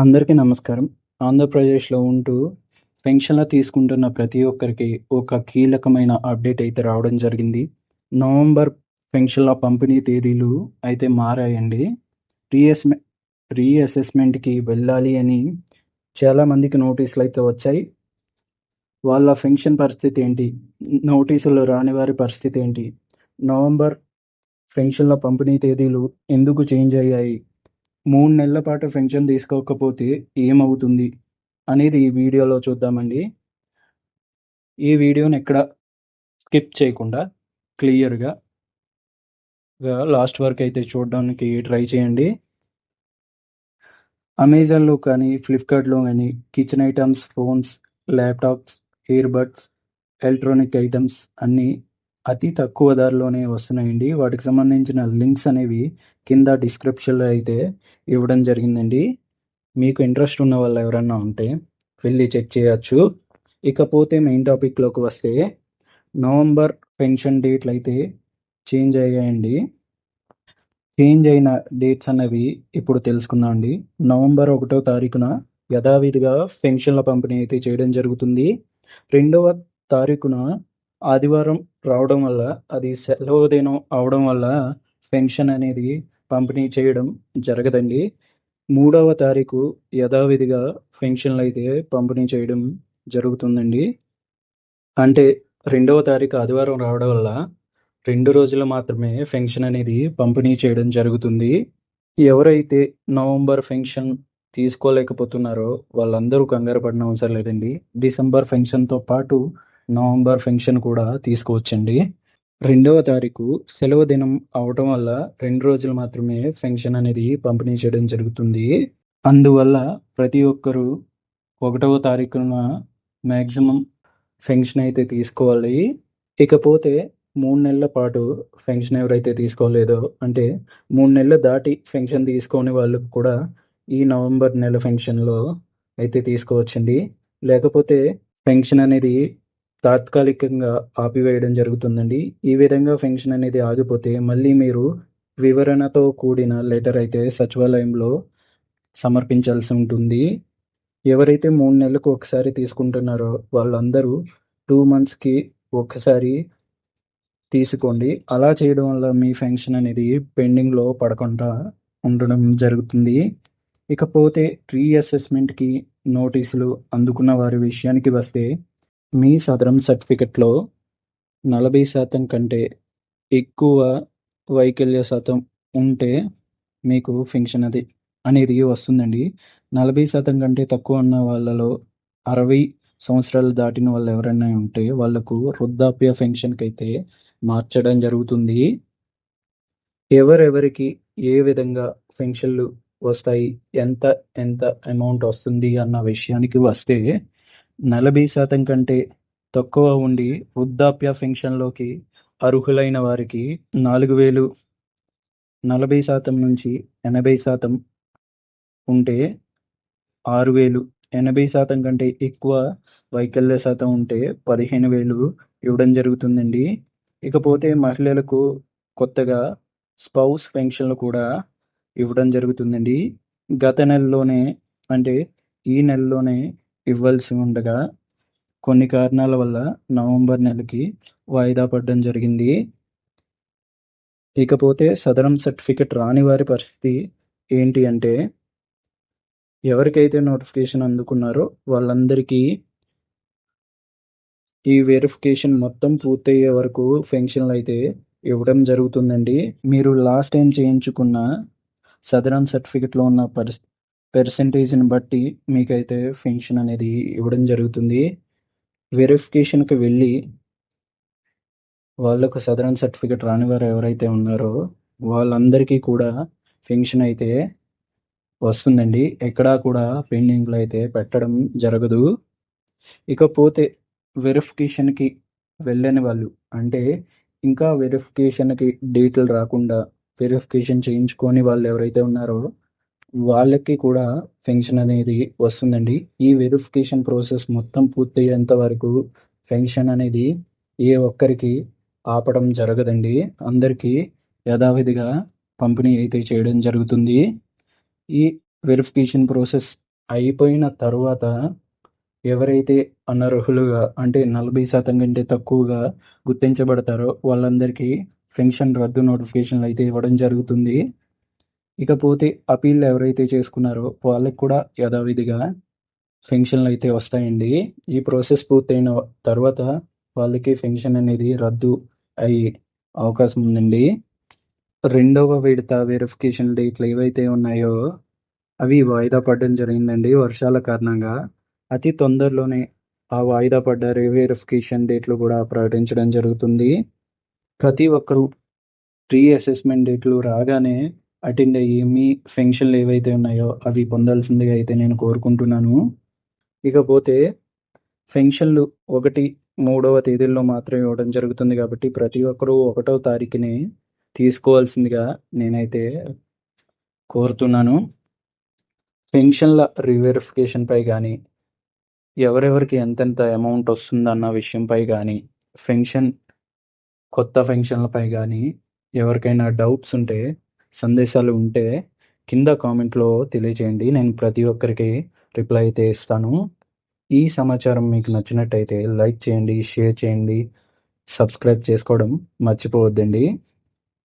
అందరికీ నమస్కారం. ఆంధ్రప్రదేశ్‌లో ఉంటూ పెన్షన్‌లు తీసుకుంటున్న ప్రతి ఒక్కరికి ఒక కీలకమైన అప్డేట్ అయితే రావడం జరిగింది. నవంబర్ పెన్షన్‌ల పంపిణీ తేదీలు అయితే మారాయండి. రీఎస్‌మె రీఅసెస్‌మెంట్‌కి వెళ్ళాలి అని చాలా మందికి నోటీసులు అయితే వచ్చాయి. వాళ్ళ పెన్షన్ పరిస్థితి ఏంటి? నోటీసులు రాని వారి పరిస్థితి ఏంటి? నవంబర్ పెన్షన్‌ల పంపిణీ తేదీలు ఎందుకు చేంజ్ అయ్యాయి? మూడు నెలల పాటు పెన్షన్ తీసుకోకపోతే ఏమవుతుంది? అనేది ఈ వీడియోలో చూద్దామండి. ఈ వీడియోని ఎక్కడ స్కిప్ చేయకుండా క్లియర్‌గా లాస్ట్ వరకు అయితే చూడడానికి ట్రై చేయండి. అమెజాన్‌లో కానీ, ఫ్లిప్‌కార్ట్‌లో కానీ kitchen items phones, laptops, earbuds electronic items అన్నీ అతి తక్కువ ధరలోనే వస్తున్నాయండి. వాటికి సంబంధించిన లింక్స్ అనేవి కింద డిస్క్రిప్షన్‌లో అయితే ఇవ్వడం జరిగిందండి. మీకు ఇంట్రెస్ట్ ఉన్న వాళ్ళు ఎవరన్నా ఉంటే వెళ్ళి చెక్ చేయొచ్చు. ఇకపోతే మెయిన్ టాపిక్‌లోకి వస్తే నవంబర్ పెన్షన్ డేట్లు అయితే చేంజ్ అయ్యాయండి. చేంజ్ అయిన డేట్స్ అనేవి ఇప్పుడు తెలుసుకుందామండి. నవంబర్ ఒకటో తారీఖున యథావిధిగా పెన్షన్‌ల పంపిణీ అయితే చేయడం జరుగుతుంది. రెండవ తారీఖున ఆదివారం రావడం వల్ల అది సెలవు దినం అవడం వల్ల పెన్షన్ అనేది పంపిణీ చేయడం జరగదండి. మూడవ తారీఖు యథావిధిగా పెన్షన్‌లు అయితే పంపిణీ చేయడం జరుగుతుందండి. అంటే రెండవ తారీఖు ఆదివారం రావడం వల్ల రెండు రోజులు మాత్రమే పెన్షన్ అనేది పంపిణీ చేయడం జరుగుతుంది. ఎవరైతే నవంబర్ పెన్షన్ తీసుకోలేకపోతున్నారో వాళ్ళందరూ కంగారు పడిన అవసరం లేదండి. డిసెంబర్ పెన్షన్‌తో పాటు నవంబర్ పెన్షన్ కూడా తీసుకోవచ్చండి. రెండవ తారీఖు సెలవు దినం అవటం వల్ల రెండు రోజులు మాత్రమే పెన్షన్ అనేది పంపిణీ చేయడం జరుగుతుంది. అందువల్ల ప్రతి ఒక్కరూ ఒకటవ తారీఖున మాక్సిమం పెన్షన్ అయితే తీసుకోవాలి. ఇకపోతే మూడు నెలల పాటు పెన్షన్ ఎవరైతే తీసుకోలేదో అంటే మూడు నెలలు దాటి పెన్షన్ తీసుకోని వాళ్ళు కూడా ఈ నవంబర్ నెల పెన్షన్‌లో అయితే తీసుకోవచ్చండి. లేకపోతే పెన్షన్ అనేది తాత్కాలికంగా ఆపివేయడం జరుగుతుందండి. ఈ విధంగా పెన్షన్ అనేది ఆగిపోతే మళ్ళీ మీరు వివరణతో కూడిన లెటర్ అయితే సచివాలయంలో సమర్పించాల్సి ఉంటుంది. ఎవరైతే మూడు నెలలకు ఒకసారి తీసుకుంటున్నారో వాళ్ళందరూ టూ మంత్స్‌కి ఒకసారి తీసుకోండి. అలా చేయడం వల్ల మీ పెన్షన్ అనేది పెండింగ్‌లో పడకుండా ఉండడం జరుగుతుంది. ఇకపోతే రీఅసెస్‌మెంట్‌కి నోటీసులు అందుకున్న వారి విషయానికి వస్తే మీ సదరం సర్టిఫికేట్‌లో 40% కంటే ఎక్కువ వైకల్య శాతం ఉంటే మీకు పెన్షన్ అది అనేది వస్తుందండి. 40% కంటే తక్కువ ఉన్న వాళ్ళలో 60 సంవత్సరాలు దాటిన వాళ్ళు ఎవరైనా ఉంటే వాళ్ళకు వృద్ధాప్య పెన్షన్‌కైతే మార్చడం జరుగుతుంది. ఎవరెవరికి ఏ విధంగా పెన్షన్‌లు వస్తాయి? ఎంత ఎంత అమౌంట్ వస్తుంది అన్న విషయానికి వస్తే 40% కంటే తక్కువ ఉండి వృద్ధాప్య పెన్షన్‌లోకి అర్హులైన వారికి 4000 40% నుంచి 80% ఉంటే 6000 80% కంటే ఎక్కువ వైకల్య శాతం ఉంటే 15000 ఇవ్వడం జరుగుతుందండి. ఇకపోతే మహిళలకు కొత్తగా స్పౌస్ పెన్షన్‌లు కూడా ఇవ్వడం జరుగుతుందండి. గత నెలలోనే అంటే ఈ నెలలోనే ఇవ్వాల్సి ఉండగా కొన్ని కారణాల వల్ల నవంబర్ నెలకి వాయిదా పడడం జరిగింది. ఇకపోతే సదరం సర్టిఫికేట్ రాని వారి పరిస్థితి ఏంటి అంటే ఎవరికైతే నోటిఫికేషన్ అందుకున్నారో వాళ్ళందరికీ ఈ వెరిఫికేషన్ మొత్తం పూర్తయ్యే వరకు పెన్షన్‌లు అయితే ఇవ్వడం జరుగుతుందండి. మీరు లాస్ట్ టైం చేయించుకున్న సదరం సర్టిఫికేట్‌లో ఉన్న పరిస్థితి పెర్సెంటేజ్ని బట్టి మీకైతే పెన్షన్ అనేది ఇవ్వడం జరుగుతుంది. వెరిఫికేషన్‌కి వెళ్ళి వాళ్ళకు సదరన్ సర్టిఫికేట్ రాని వారు ఎవరైతే ఉన్నారో వాళ్ళందరికీ కూడా పెన్షన్ అయితే వస్తుందండి. ఎక్కడా కూడా పెండింగ్‌లో అయితే పెట్టడం జరగదు. ఇకపోతే వెరిఫికేషన్‌కి వెళ్ళని వాళ్ళు అంటే ఇంకా వెరిఫికేషన్‌కి డేట్లు రాకుండా వెరిఫికేషన్ చేయించుకొని వాళ్ళు ఎవరైతే ఉన్నారో వాళ్ళకి కూడా పెన్షన్ అనేది వస్తుందండి. ఈ వెరిఫికేషన్ ప్రాసెస్ మొత్తం పూర్తయ్యేంత వరకు పెన్షన్ అనేది ఏ ఒక్కరికి ఆపడం జరగదండి. అందరికీ యథావిధిగా పంపిణీ అయితే చేయడం జరుగుతుంది. ఈ వెరిఫికేషన్ ప్రాసెస్ అయిపోయిన తర్వాత ఎవరైతే అనర్హులుగా అంటే నలభై శాతం కంటే తక్కువగా గుర్తించబడతారో వాళ్ళందరికీ పెన్షన్ రద్దు నోటిఫికేషన్లు అయితే ఇవ్వడం జరుగుతుంది ఇకపోతే అపీల్ ఎవరైతే చేసుకున్నారో వాళ్ళకి కూడా యథావిధిగా పెన్షన్లు అయితే వస్తాయండి. ఈ ప్రాసెస్ పూర్తయిన తర్వాత వాళ్ళకి పెన్షన్ అనేది రద్దు అయ్యే అవకాశం ఉందండి. రెండవ విడత వెరిఫికేషన్ డేట్లు ఏవైతే ఉన్నాయో అవి వాయిదా పడడం జరిగిందండి వర్షాల కారణంగా. అతి తొందరలోనే ఆ వాయిదా పడ్డ వెరిఫికేషన్ డేట్లు కూడా ప్రకటించడం జరుగుతుంది. ప్రతి ఒక్కరూ ప్రీ అసెస్మెంట్ డేట్లు రాగానే అటెండ్ అయ్యి మీ పెన్షన్లు ఏవైతే ఉన్నాయో అవి పొందాల్సిందిగా అయితే నేను కోరుకుంటున్నాను. ఇకపోతే పెన్షన్లు ఒకటి మూడవ తేదీల్లో మాత్రమే ఇవ్వడం జరుగుతుంది కాబట్టి ప్రతి ఒక్కరూ ఒకటవ తారీఖునే తీసుకోవాల్సిందిగా నేనైతే కోరుతున్నాను. పెన్షన్ల రీవెరిఫికేషన్పై కానీ ఎవరెవరికి ఎంతెంత అమౌంట్ వస్తుందన్న విషయంపై కానీ పెన్షన్ కొత్త పెన్షన్లపై కానీ ఎవరికైనా డౌట్స్ ఉంటే సందేశాలు ఉంటే కింద కామెంట్లో తెలియచేయండి. నేను ప్రతి ఒక్కరికి రిప్లై అయితే ఇస్తాను ఈ సమాచారం మీకు నచ్చినట్టయితే లైక్ చేయండి షేర్ చేయండి సబ్స్క్రైబ్ చేసుకోవడం మర్చిపోవద్దండి.